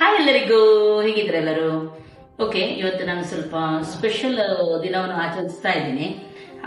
Hi ಎಲ್ಲರಿಗೂ, ಹೇಗಿದ್ರೆ ಎಲ್ಲರೂ? Okay ಇವತ್ತು ನಾನು ಸ್ವಲ್ಪ ಸ್ಪೆಷಲ್ ದಿನವನ್ನು ಆಚರಿಸ್ತಾ ಇದ್ದೀನಿ.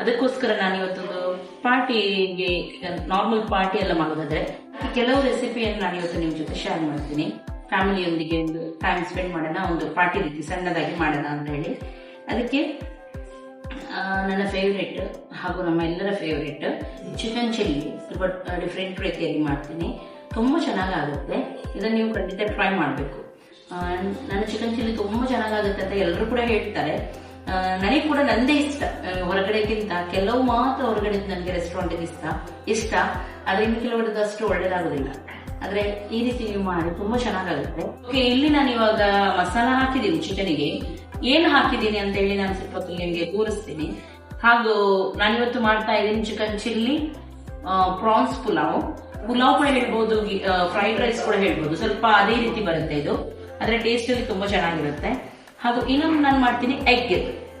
ಅದಕ್ಕೋಸ್ಕರ ನಾನು ಇವತ್ತೊಂದು ಪಾರ್ಟಿಗೆ ನಾರ್ಮಲ್ ಪಾರ್ಟಿ ಎಲ್ಲ ಮಾಡೋದಾದ್ರೆ ಕೆಲವು ರೆಸಿಪಿಯನ್ನು ನಾನು ಇವತ್ತು ನಿಮ್ಮ ಜೊತೆ ಶೇರ್ ಮಾಡ್ತೀನಿ. ಫ್ಯಾಮಿಲಿಯೊಂದಿಗೆ ಒಂದು ಟೈಮ್ ಸ್ಪೆಂಡ್ ಮಾಡೋಣ, ಒಂದು ಪಾರ್ಟಿ ರೀತಿ ಸಣ್ಣದಾಗಿ ಮಾಡೋಣ ಅಂತ ಹೇಳಿ. ಅದಕ್ಕೆ ನನ್ನ ಫೇವ್ರೇಟ್ ಹಾಗೂ ನಮ್ಮ ಎಲ್ಲರ ಫೇವ್ರೇಟ್ ಚಿಕನ್ ಚಿಲ್ಲಿ ಸ್ವಲ್ಪ ಡಿಫ್ರೆಂಟ್ ರೀತಿಯಲ್ಲಿ ಮಾಡ್ತೀನಿ. ತುಂಬ ಚೆನ್ನಾಗಾಗುತ್ತೆ. ಇದನ್ನು ನೀವು ಖಂಡಿತ ಟ್ರೈ ಮಾಡಬೇಕು. ನನ್ನ ಚಿಕನ್ ಚಿಲ್ಲಿ ತುಂಬಾ ಚೆನ್ನಾಗಾಗುತ್ತೆ ಅಂತ ಎಲ್ಲರೂ ಕೂಡ ಹೇಳ್ತಾರೆ. ನನಗೆ ಕೂಡ ನಂದೇ ಇಷ್ಟ ಹೊರಗಡೆಗಿಂತ. ಕೆಲವು ಮಾತ್ರ ಹೊರಗಡೆ ನನಗೆ ರೆಸ್ಟೋರೆಂಟ್ ಇಷ್ಟ ಇಷ್ಟ. ಇನ್ನು ಕೆಲವರದ್ದು ಅಷ್ಟು ಒಳ್ಳೇದಾಗುದಿಲ್ಲ. ಆದ್ರೆ ಈ ರೀತಿ ನೀವು ಮಾಡಿ ತುಂಬಾ ಚೆನ್ನಾಗಾಗುತ್ತೆ. ಓಕೆ ಇಲ್ಲಿ ನಾನು ಇವಾಗ ಮಸಾಲ ಹಾಕಿದ್ದೀನಿ ಚಿಕನಿಗೆ. ಏನ್ ಹಾಕಿದ್ದೀನಿ ಅಂತ ಹೇಳಿ ನಾನು ಸ್ವಲ್ಪ ಹೊತ್ತು ನಿಮಗೆ ತೋರಿಸ್ತೀನಿ. ಹಾಗೂ ನಾನಿವತ್ತು ಮಾಡ್ತಾ ಇದ್ದೀನಿ chicken chilli prawns pulao. Pulao ಕೂಡ ಹೇಳ್ಬೋದು ಫ್ರೈಡ್ ರೈಸ್ ಕೂಡ ಹೇಳ್ಬೋದು. ಸ್ವಲ್ಪ ಅದೇ ರೀತಿ ಬರುತ್ತೆ ಇದು. ಆದ್ರೆ ಟೇಸ್ಟ್ ಅಲ್ಲಿ ತುಂಬಾ ಚೆನ್ನಾಗಿರುತ್ತೆ. ಹಾಗೂ ಇನ್ನೊಂದು ನಾನು ಮಾಡ್ತೀನಿ ಎಗ್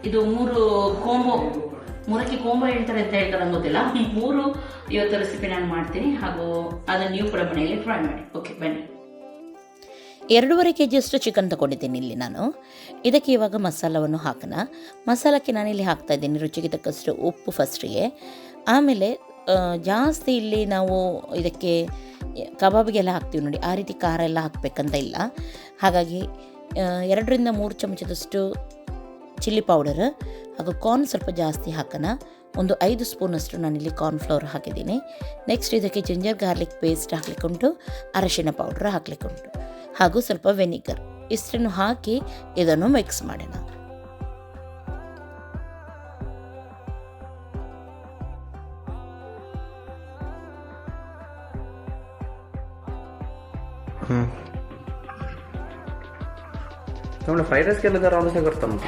ಇದು ಮೂರು ಕೋಂಬೋ ಮೂರಕ್ಕೆ ಕೋಂಬೋ ಹೇಳ್ತಾರೆ ಅಂತ ಹೇಳ್ತಾರೆ ಗೊತ್ತಿಲ್ಲ. ಮೂರು ಇವತ್ತು ರೆಸಿಪಿ ನಾನು ಮಾಡ್ತೀನಿ. ಹಾಗೂ ಅದನ್ನ ನೀವು ಕೂಡ ಮನೆಯಲ್ಲಿ ಟ್ರೈ ಮಾಡಿ. ಓಕೆ ಬನ್ನಿ. ಎರಡೂವರೆ ಕೆ ಜಿಯಷ್ಟು ಚಿಕನ್ ತಗೊಂಡಿದ್ದೀನಿ ಇಲ್ಲಿ ನಾನು. ಇದಕ್ಕೆ ಇವಾಗ ಮಸಾಲವನ್ನು ಹಾಕೋಣ. ಮಸಾಲಕ್ಕೆ ನಾನಿಲ್ಲಿ ಹಾಕ್ತಾ ಇದ್ದೀನಿ ರುಚಿಗೆ ತಕ್ಕಷ್ಟು ಉಪ್ಪು ಫಸ್ಟಿಗೆ ಆಮೇಲೆ ಜಾಸ್ತಿ ಇಲ್ಲಿ ನಾವು ಇದಕ್ಕೆ ಕಬಾಬಿಗೆಲ್ಲ ಹಾಕ್ತೀವಿ ನೋಡಿ, ಆ ರೀತಿ ಖಾರ ಎಲ್ಲ ಹಾಕಬೇಕಂತ ಇಲ್ಲ. ಹಾಗಾಗಿ ಎರಡರಿಂದ ಮೂರು ಚಮಚದಷ್ಟು ಚಿಲ್ಲಿ ಪೌಡರ್, ಹಾಗೂ ಕಾರ್ನ್ ಸ್ವಲ್ಪ ಜಾಸ್ತಿ ಹಾಕೋಣ. ಒಂದು ಐದು ಸ್ಪೂನಷ್ಟು ನಾನಿಲ್ಲಿ ಕಾರ್ನ್ಫ್ಲವರ್ ಹಾಕಿದ್ದೀನಿ. ನೆಕ್ಸ್ಟ್ ಇದಕ್ಕೆ ಜಿಂಜರ್ ಗಾರ್ಲಿಕ್ ಪೇಸ್ಟ್ ಹಾಕ್ಲಿಕ್ಕುಂಟು, ಅರಶಿನ ಪೌಡ್ರ್ ಹಾಕ್ಲಿಕ್ಕುಂಟು, ಹಾಗೂ ಸ್ವಲ್ಪ ವೆನಿಗರ್ ಇಷ್ಟನ್ನು ಹಾಕಿ ಇದನ್ನು ಮಿಕ್ಸ್ ಮಾಡೋಣ. ಹ್ಮ್. ಫ್ರೈಡ್ ರೈಸ್ ಕೇಳಿದ ರಾಮ ಸಾಗರ್ ತಮ್ಮ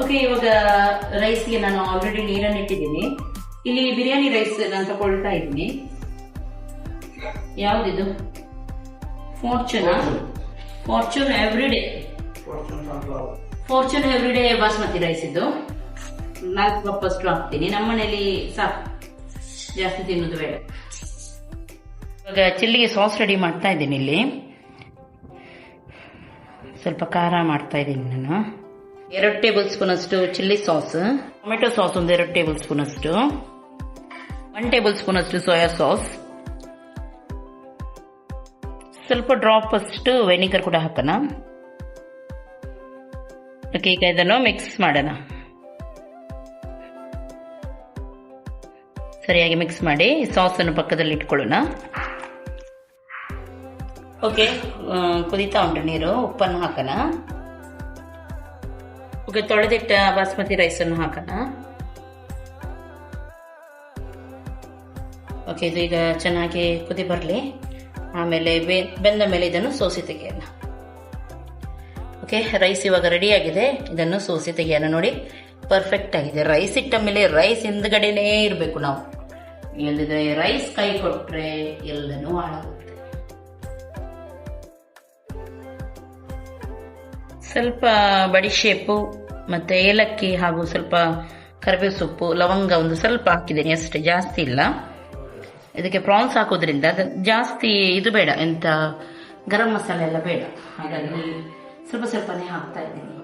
ಓಕೆ ಇವಾಗ ರೈಸ್ಗೆ ನಾನು ಆಲ್ರೆಡಿ ನೀರನ್ನು ಇಟ್ಟಿದ್ದೀನಿ. ಇಲ್ಲಿ ಬಿರಿಯಾನಿ ರೈಸ್ ನಾನು ತಗೊಳ್ತಾ ಇದ್ದೀನಿ. ಯಾವ್ದಿದು? ಫಾರ್ಚುನಾ Fortune everyday Fortune everyday basmati rice ಇದ್ದು ನಾಲ್ಕು ಕಪ್ ಅಷ್ಟು ಹಾಕ್ತೀನಿ. ನಮ್ಮನೇಲಿ ಸಾಕು ಜಾಸ್ತಿ ತಿನ್ನೋದು ಬೇಡ. ಇವಾಗ ಚಿಲ್ಲಿಗೆ ಸಾಸ್ ರೆಡಿ ಮಾಡ್ತಾ ಇದ್ದೀನಿ ಇಲ್ಲಿ. ಸ್ವಲ್ಪ ಖಾರ ಮಾಡ್ತಾ ಇದ್ದೀನಿ ನಾನು. ಎರಡು ಟೇಬಲ್ ಸ್ಪೂನ್ ಅಷ್ಟು ಚಿಲ್ಲಿ ಸಾಸ್ ಟೊಮೆಟೊ ಸಾಸ್ ಒಂದು ಎರಡು ಟೇಬಲ್ ಸ್ಪೂನ್ ಅಷ್ಟು. ಒನ್ ಟೇಬಲ್ ಸ್ಪೂನ್ ಅಷ್ಟು ಸೋಯಾ ಸಾಸ್ ಸ್ವಲ್ಪ ಡ್ರಾಪ್ ಅಷ್ಟು ವೆನಿಗರ್ ಕೂಡ ಹಾಕೋಣ. ಓಕೆ ಈಗ ಇದನ್ನು ಮಿಕ್ಸ್ ಮಾಡೋಣ. ಸರಿಯಾಗಿ ಮಿಕ್ಸ್ ಮಾಡಿ ಸಾಸ್ ಅನ್ನು ಪಕ್ಕದಲ್ಲಿ ಇಟ್ಕೊಳ್ಳೋಣ. ಓಕೆ ಕುದೀತಾ ಉಂಟು ನೀರು, ಉಪ್ಪನ್ನು ಹಾಕೋಣ. ಓಕೆ ತೊಳೆದಿಟ್ಟ ಬಾಸ್ಮತಿ ರೈಸನ್ನು ಹಾಕೋಣ. ಓಕೆ ಇದು ಈಗ ಚೆನ್ನಾಗಿ ಕುದಿ ಬರಲಿ. ಆಮೇಲೆ ಬೆಂದ ಮೇಲೆ ಇದನ್ನು ಸೋಸಿ ತೆಗೆಯೋಣ. ಓಕೆ ರೈಸ್ ಇವಾಗ ರೆಡಿ ಆಗಿದೆ. ಇದನ್ನು ಸೋಸಿ ತೆಗೆಯೋಣ ನೋಡಿ. ಪರ್ಫೆಕ್ಟ್ ಆಗಿದೆ. ರೈಸ್ ಇಟ್ಟ ಮೇಲೆ ರೈಸ್ ಹಿಂದ್ಗಡೆನೇ ಇರಬೇಕು ನಾವು. ಇಲ್ಲದಿದ್ರೆ ರೈಸ್ ಕೈ ಕೊಟ್ಟರೆ ಎಲ್ಲನೂ ಹಾಳಾಗುತ್ತೆ. ಸ್ವಲ್ಪ ಬಡಿಶೇಪು ಮತ್ತೆ ಏಲಕ್ಕಿ ಹಾಗೂ ಸ್ವಲ್ಪ ಕರಿಬೇವು ಸೊಪ್ಪು, ಲವಂಗ ಒಂದು ಸ್ವಲ್ಪ ಹಾಕಿದ್ದೀನಿ. ಅಷ್ಟೇ, ಜಾಸ್ತಿ ಇಲ್ಲ. ಇದಕ್ಕೆ ಪ್ರಾನ್ಸ್ ಹಾಕೋದ್ರಿಂದ ಜಾಸ್ತಿ ಇದು ಬೇಡ, ಎಂತ ಗರಂ ಮಸಾಲೆ ಎಲ್ಲ ಬೇಡ. ಹಾಗಾಗಿ ಸ್ವಲ್ಪ ಸ್ವಲ್ಪನೇ ಹಾಕ್ತಾ ಇದ್ದೀನಿ.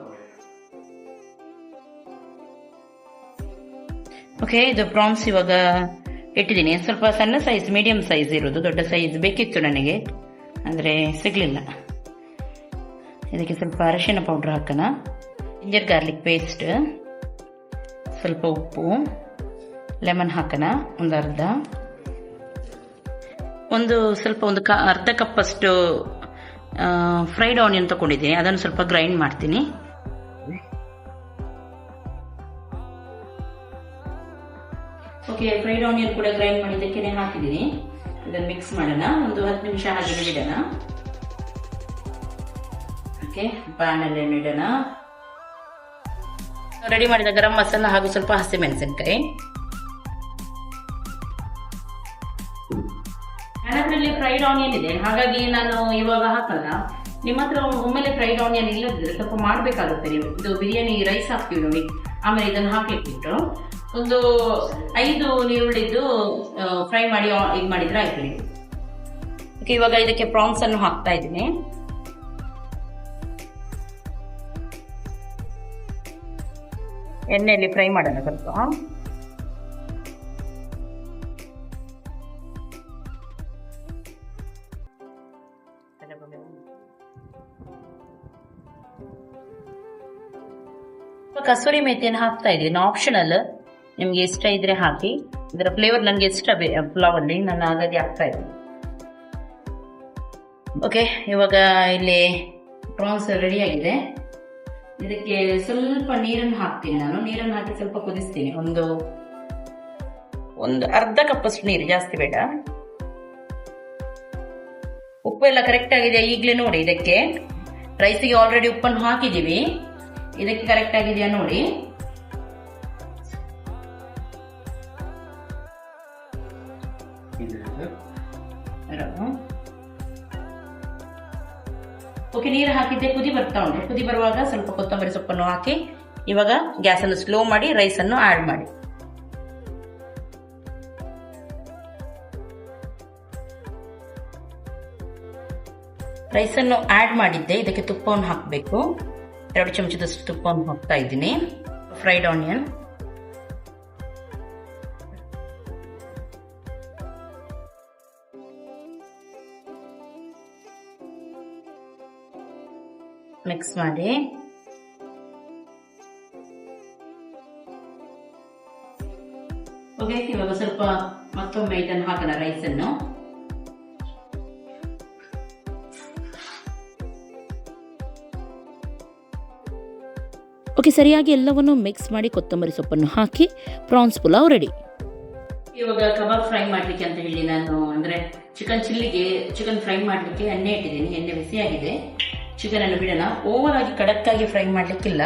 ಓಕೆ ಇದು ಪ್ರಾನ್ಸ್ ಇವಾಗ ಇಟ್ಟಿದ್ದೀನಿ. ಸ್ವಲ್ಪ ಸಣ್ಣ ಸೈಜ್ ಮೀಡಿಯಂ ಸೈಜ್ ಇರೋದು ದೊಡ್ಡ ಸೈಜ್ ಬೇಕಿತ್ತು ನನಗೆ. ಅಂದರೆ ಸಿಗಲಿಲ್ಲ. ಇದಕ್ಕೆ ಸ್ವಲ್ಪ ಅರಶಿನ ಪೌಡ್ರ್ ಹಾಕೋಣ. ಜಿಂಜರ್ ಗಾರ್ಲಿಕ್ ಪೇಸ್ಟ್ ಸ್ವಲ್ಪ ಉಪ್ಪು. ಲೆಮನ್ ಹಾಕೋಣ. ಒಂದು ಅರ್ಧ ಒಂದು ಸ್ವಲ್ಪ ಒಂದು ಕ ಅರ್ಧ ಕಪ್ ಅಷ್ಟು ಫ್ರೈಡ್ ಆನಿಯನ್ ತಗೊಂಡಿದ್ದೀನಿ. ಅದನ್ನು ಸ್ವಲ್ಪ ಗ್ರೈಂಡ್ ಮಾಡ್ತೀನಿ. ಓಕೆ ಫ್ರೈಡ್ ಆನಿಯನ್ ಕೂಡ ಗ್ರೈಂಡ್ ಮಾಡಿದ್ದಕ್ಕೆ ಹಾಕಿದ್ದೀನಿ. ಇದನ್ನು ಮಿಕ್ಸ್ ಮಾಡೋಣ. ಒಂದು ಹತ್ತು ನಿಮಿಷ ಹಾಗೆ ಇಡೋಣ ಓಕೆ ಪ್ಯಾನಲ್ಲಿ ಇಡೋಣ ರೆಡಿ ಮಾಡಿದ ಗರಂ ಮಸಾಲ ಹಾಗೂ ಸ್ವಲ್ಪ ಹಸಿಮೆಣಸಿನಕಾಯಿ ನನ್ನದ್ರಲ್ಲಿ ಫ್ರೈಡ್ ಆನಿಯನ್ ಇದೆ. ಹಾಗಾಗಿ ನಾನು ಇವಾಗ ಹಾಕಲ್ಲ. ನಿಮ್ಮ ಹತ್ರ ಒಮ್ಮೆಲೆ ಫ್ರೈಡ್ ಆನಿಯನ್ ಇಲ್ಲದಿದ್ರೆ ಸ್ವಲ್ಪ ಮಾಡಬೇಕಾಗುತ್ತೆ ನೀವು. ಇದು ಬಿರಿಯಾನಿ ರೈಸ್ ಹಾಕ್ತೀವಿ ನೋಡಿ. ಆಮೇಲೆ ಇದನ್ನು ಹಾಕಿಟ್ಬಿಟ್ಟು ಒಂದು ಐದು ನೀರುಳ್ಳಿದ್ದು ಫ್ರೈ ಮಾಡಿ, ಇದು ಮಾಡಿದ್ರೆ ಆಯ್ತು ನೀವು. ಓಕೆ ಇವಾಗ ಇದಕ್ಕೆ ಪ್ರಾನ್ಸ್ ಅನ್ನು ಹಾಕ್ತಾ ಇದ್ದೀನಿ. ಎಣ್ಣೆಯಲ್ಲಿ ಫ್ರೈ ಮಾಡೋಣ ಸ್ವಲ್ಪ. ಕಸೂರಿ ಮೇಥಿಯನ್ನು ಹಾಕ್ತಾ ಇದ್ದೀನಿ ಆಪ್ಷನಲ್ ನಿಮ್ಗೆ ಇಷ್ಟ ಇದ್ರೆ ಹಾಕಿ. ಇದರ ಫ್ಲೇವರ್ ನನಗೆ ಇಷ್ಟ ಬೇ ಪುಲಾವಲ್ಲಿ ನಾನು ಹಾಗಾಗಿ ಹಾಕ್ತಾ ಇದ್ದೀನಿ ಓಕೆ ಇವಾಗ ಇಲ್ಲಿ ಪ್ರಾನ್ಸ್ ಆಗಿದೆ. ಇದಕ್ಕೆ ಸ್ವಲ್ಪ ನೀರನ್ನು ಹಾಕ್ತೀನಿ ನಾನು. ನೀರನ್ನು ಹಾಕಿ ಸ್ವಲ್ಪ ಕುದಿಸ್ತೀನಿ. ಒಂದು ಒಂದು ಅರ್ಧ ಕಪ್ಪಷ್ಟು ನೀರು, ಜಾಸ್ತಿ ಬೇಡ. ಉಪ್ಪು ಎಲ್ಲ ಕರೆಕ್ಟ್ ಆಗಿದೆ ಈಗಲೇ ನೋಡಿ ಇದಕ್ಕೆ. ರೈಸಿಗೆ ಆಲ್ರೆಡಿ ಉಪ್ಪನ್ನು ಹಾಕಿದ್ದೀವಿ. ಇದಕ್ಕೆ ಕರೆಕ್ಟ್ ಆಗಿದೆಯಾ ನೋಡಿ. ಓಕೆ ನೀರು ಹಾಕಿದ್ದೆ ಕುದಿ ಬರ್ತಾ ಉಂಟು. ಕುದಿ ಬರುವಾಗ ಸ್ವಲ್ಪ ಕೊತ್ತಂಬರಿ ಸೊಪ್ಪನ್ನು ಹಾಕಿ ಇವಾಗ ಗ್ಯಾಸನ್ನು ಸ್ಲೋ ಮಾಡಿ ರೈಸನ್ನು ಆ್ಯಡ್ ಮಾಡಿ. ರೈಸನ್ನು ಆ್ಯಡ್ ಮಾಡಿದ್ದೆ ಇದಕ್ಕೆ ತುಪ್ಪವನ್ನು ಹಾಕಬೇಕು. ಎರಡು ಚಮಚದಷ್ಟು ತುಪ್ಪವನ್ನು ಹಾಕ್ತಾ ಇದ್ದೀನಿ. ಫ್ರೈಡ್ ಆನಿಯನ್ ಮಿಕ್ಸ್ ಮಾಡಿ. ಓಕೆ ಇವಾಗ ಸ್ವಲ್ಪ ಮತ್ತೊಮ್ಮೆ ಇದನ್ನು ಹಾಕೋಣ ರೈಸನ್ನು ಓಕೆ ಸರಿಯಾಗಿ ಎಲ್ಲವನ್ನು ಮಿಕ್ಸ್ ಮಾಡಿ ಕೊತ್ತಂಬರಿ ಸೊಪ್ಪನ್ನು ಹಾಕಿ ಪ್ರಾನ್ಸ್ ಪುಲಾವ್ ರೆಡಿ ಇವಾಗ ಕಬಾಬ್ ಫ್ರೈ ಮಾಡ್ಲಿಕ್ಕೆ ಅಂತ ಹೇಳಿ ನಾನು ಅಂದ್ರೆ ಚಿಕನ್ ಚಿಲ್ಲಿಗೆ ಚಿಕನ್ ಫ್ರೈ ಮಾಡ್ಲಿಕ್ಕೆ ಎಣ್ಣೆ ಇಟ್ಟಿದ್ದೀನಿ, ಎಣ್ಣೆ ಬಿಸಿಯಾಗಿದೆ. ಚಿಕನ್ ಅನ್ನು ಬಿಡೋಣ. ಓವರ್ ಆಗಿ ಕಡಕ್ಕಾಗಿ ಫ್ರೈ ಮಾಡ್ಲಿಕ್ಕಿಲ್ಲ.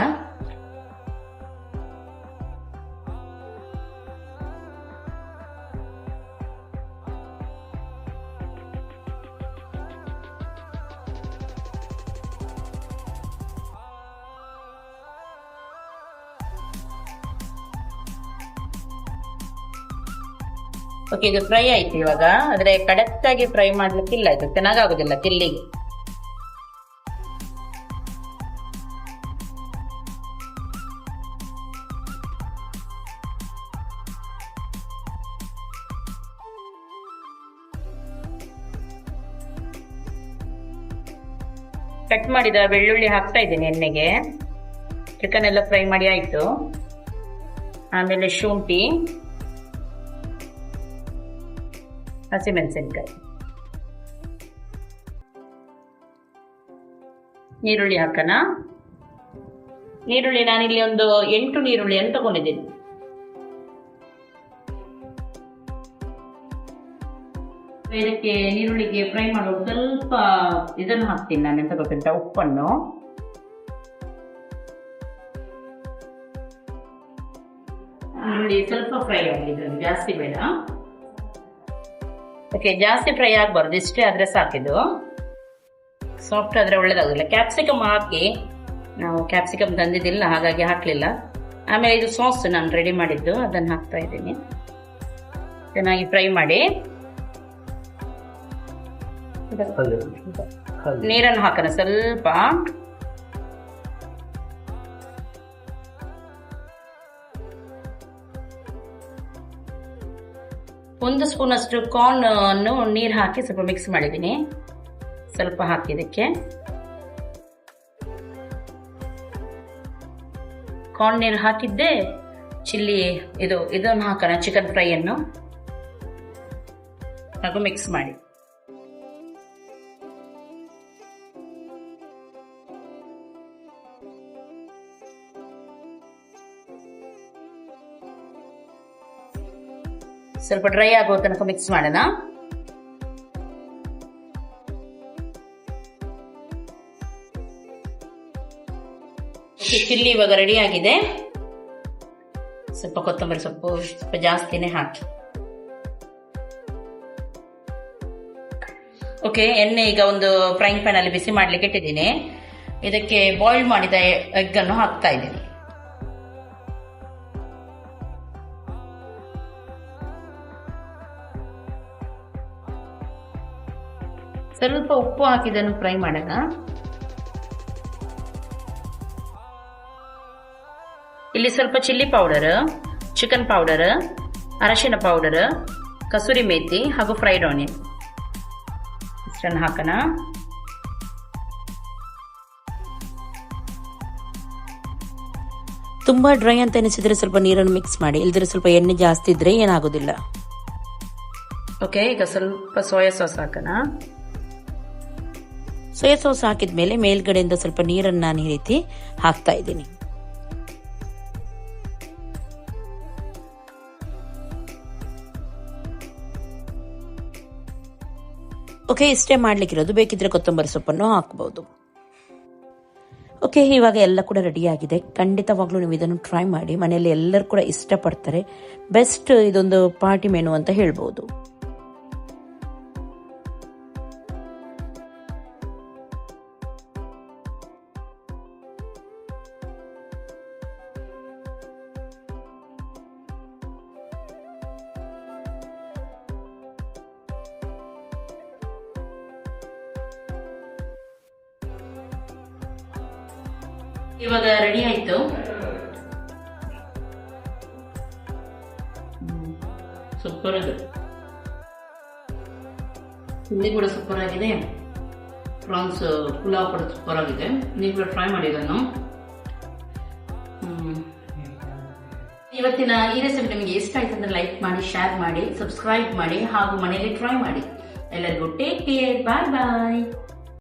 ಓಕೆ ಇದು ಫ್ರೈ ಆಯ್ತು ಇವಾಗ. ಆದ್ರೆ ಖಡಕ್ ಆಗಿ ಫ್ರೈ ಮಾಡ್ಲಿಕ್ಕಿಲ್ಲ ಇದು. ಚೆನ್ನಾಗಾಗೋದಿಲ್ಲ ತಿಲ್ಲಿಗೆ ಕಟ್ ಮಾಡಿದ ಬೆಳ್ಳುಳ್ಳಿ ಹಾಕ್ತಾ ಇದ್ದೀನಿ ಎಣ್ಣೆಗೆ. ಚಿಕನ್ ಎಲ್ಲ ಫ್ರೈ ಮಾಡಿ ಆಯ್ತು. ಆಮೇಲೆ ಶುಂಠಿ. ಹಸಿಮೆಣಸಿನ್ಕಾಯಿ. ಈರುಳ್ಳಿ ಹಾಕೋಣ. ನೀರುಳ್ಳಿ ನಾನಿಲ್ಲಿ ಒಂದು ಎಂಟು ನೀರುಳ್ಳಿಯನ್ನು ತಗೊಂಡಿದ್ದೀನಿ. ಇದಕ್ಕೆ ಈರುಳ್ಳಿಗೆ ಫ್ರೈ ಮಾಡೋ ಸ್ವಲ್ಪ ಇದನ್ನು ಹಾಕ್ತೀನಿ ನಾನು. ಎಂತ ಗೊತ್ತುಂಟ? ಉಪ್ಪನ್ನು. ಈರುಳ್ಳಿ ಸ್ವಲ್ಪ ಫ್ರೈ ಆಗಿದೆ ಜಾಸ್ತಿ ಬೇಡ. ಓಕೆ ಜಾಸ್ತಿ ಫ್ರೈ ಆಗಬಾರ್ದು ಇಷ್ಟೇ ಆದರೆ ಸಾಕಿದ್ದು. ಸಾಫ್ಟ್ ಆದರೆ ಒಳ್ಳೇದಾಗಲಿಲ್ಲ ಕ್ಯಾಪ್ಸಿಕಮ್ ಹಾಕಿ ನಾವು ಕ್ಯಾಪ್ಸಿಕಮ್ ತಂದಿದ್ದಿಲ್ಲ ಹಾಗಾಗಿ ಹಾಕಲಿಲ್ಲ. ಆಮೇಲೆ ಇದು ಸಾಸ್ ನಾನು ರೆಡಿ ಮಾಡಿದ್ದು ಅದನ್ನು ಹಾಕ್ತಾ ಇದ್ದೀನಿ. ಚೆನ್ನಾಗಿ ಫ್ರೈ ಮಾಡಿ. ನೀರನ್ನು ಹಾಕೋಣ ಸ್ವಲ್ಪ. ಒಂದು ಸ್ಪೂನ್ ಅಷ್ಟು ಕಾರ್ನ್ ಅನ್ನು ನೀರು ಹಾಕಿ ಸ್ವಲ್ಪ ಮಿಕ್ಸ್ ಮಾಡಿದ್ದೀನಿ. ಸ್ವಲ್ಪ ಹಾಕಿದಕ್ಕೆ ಕಾರ್ನ್ ನೀರು ಹಾಕಿದ್ದೆ ಚಿಲ್ಲಿ ಇದು, ಇದನ್ನು ಹಾಕೋಣ ಚಿಕನ್ ಫ್ರೈಯನ್ನು ಹಾಗೂ ಮಿಕ್ಸ್ ಮಾಡಿ. ಸ್ವಲ್ಪ ಡ್ರೈ ಆಗೋ ತನಕ ಮಿಕ್ಸ್ ಮಾಡೋಣ. ಚಿಲ್ಲಿ ಇವಾಗ ರೆಡಿ ಆಗಿದೆ. ಸ್ವಲ್ಪ ಕೊತ್ತಂಬರಿ ಸೊಪ್ಪು ಸ್ವಲ್ಪ ಜಾಸ್ತಿನೇ ಹಾಕಿ. ಓಕೆ ಎಣ್ಣೆ ಈಗ ಒಂದು ಫ್ರೈಂಗ್ ಪ್ಯಾನ್ ಅಲ್ಲಿ ಬಿಸಿ ಮಾಡ್ಲಿಕ್ಕೆ ಇಟ್ಟಿದ್ದೀನಿ. ಇದಕ್ಕೆ ಬಾಯ್ಲ್ ಮಾಡಿದ ಎಗ್ ಅನ್ನು ಹಾಕ್ತಾ ಇದ್ದೀನಿ. ಸ್ವಲ್ಪ ಉಪ್ಪು ಹಾಕಿದನ್ನು ಫ್ರೈ ಮಾಡೋಣ. ಇಲ್ಲಿ ಸ್ವಲ್ಪ ಚಿಲ್ಲಿ ಪೌಡರ್ ಚಿಕನ್ ಪೌಡರ್ ಅರಶಿನ ಪೌಡರ್ ಕಸೂರಿ ಮೇಥಿ ಹಾಗೂ ಫ್ರೈಡ್ ಆನಿಯನ್. ಇಷ್ಟನ್ನು ಹಾಕೋಣ. ತುಂಬ ಡ್ರೈ ಅಂತ ಎನಿಸಿದ್ರೆ ಸ್ವಲ್ಪ ನೀರನ್ನು ಮಿಕ್ಸ್ ಮಾಡಿ ಇಲ್ದ್ರೆ ಸ್ವಲ್ಪ ಎಣ್ಣೆ ಜಾಸ್ತಿ ಇದ್ರೆ ಏನಾಗೋದಿಲ್ಲ. ಓಕೆ ಈಗ ಸ್ವಲ್ಪ ಸೋಯಾ ಸಾಸ್ ಹಾಕೋಣ. ಸೋಯಾ ಸಾಸ್ ಹಾಕಿದ್ಮೇಲೆ ಮೇಲ್ಗಡೆಯಿಂದ ಸ್ವಲ್ಪ ನೀರನ್ನು ನಾನು ಈ ರೀತಿ ಹಾಕ್ತಾ ಇದ್ದೀನಿ. ಓಕೆ, ಇಷ್ಟೇ ಮಾಡ್ಲಿಕ್ಕಿರೋದು. ಬೇಕಿದ್ರೆ ಕೊತ್ತಂಬರಿ ಸೊಪ್ಪನ್ನು ಹಾಕ್ಬೋದು. ಓಕೆ, ಇವಾಗ ಎಲ್ಲ ಕೂಡ ರೆಡಿ ಆಗಿದೆ. ಖಂಡಿತವಾಗ್ಲೂ ನೀವು ಇದನ್ನು ಟ್ರೈ ಮಾಡಿ. ಮನೆಯಲ್ಲಿ ಎಲ್ಲರೂ ಕೂಡ ಇಷ್ಟಪಡ್ತಾರೆ. ಬೆಸ್ಟ್ ಇದೊಂದು ಪಾರ್ಟಿ ಮೆನು ಅಂತ ಹೇಳ್ಬೋದು. ಇವಾಗ ರೆಡಿ ಆಯ್ತು. ಸೂಪರ್ ಇದೆ ತಿಂಡಿ ಕೂಡ ಸೂಪರ್ ಆಗಿದೆ. ಪ್ರಾನ್ಸ್ ಪುಲಾವ್ ಕೂಡ ಸೂಪರ್ ಆಗಿದೆ. ನೀವು ಕೂಡ ಟ್ರೈ ಮಾಡಿ ಇದನ್ನು. ಇವತ್ತಿನ ಈ ರೆಸಿಪಿ ನಿಮಗೆ ಇಷ್ಟ ಆಯ್ತು ಅಂದ್ರೆ ಲೈಕ್ ಮಾಡಿ ಶೇರ್ ಮಾಡಿ ಸಬ್ಸ್ಕ್ರೈಬ್ ಮಾಡಿ ಹಾಗೂ ಮನೆಯಲ್ಲಿ ಟ್ರೈ ಮಾಡಿ. ಎಲ್ಲರಿಗೂ ಟೇಕ್ ಕೇರ್ ಬಾಯ್ ಬಾಯ್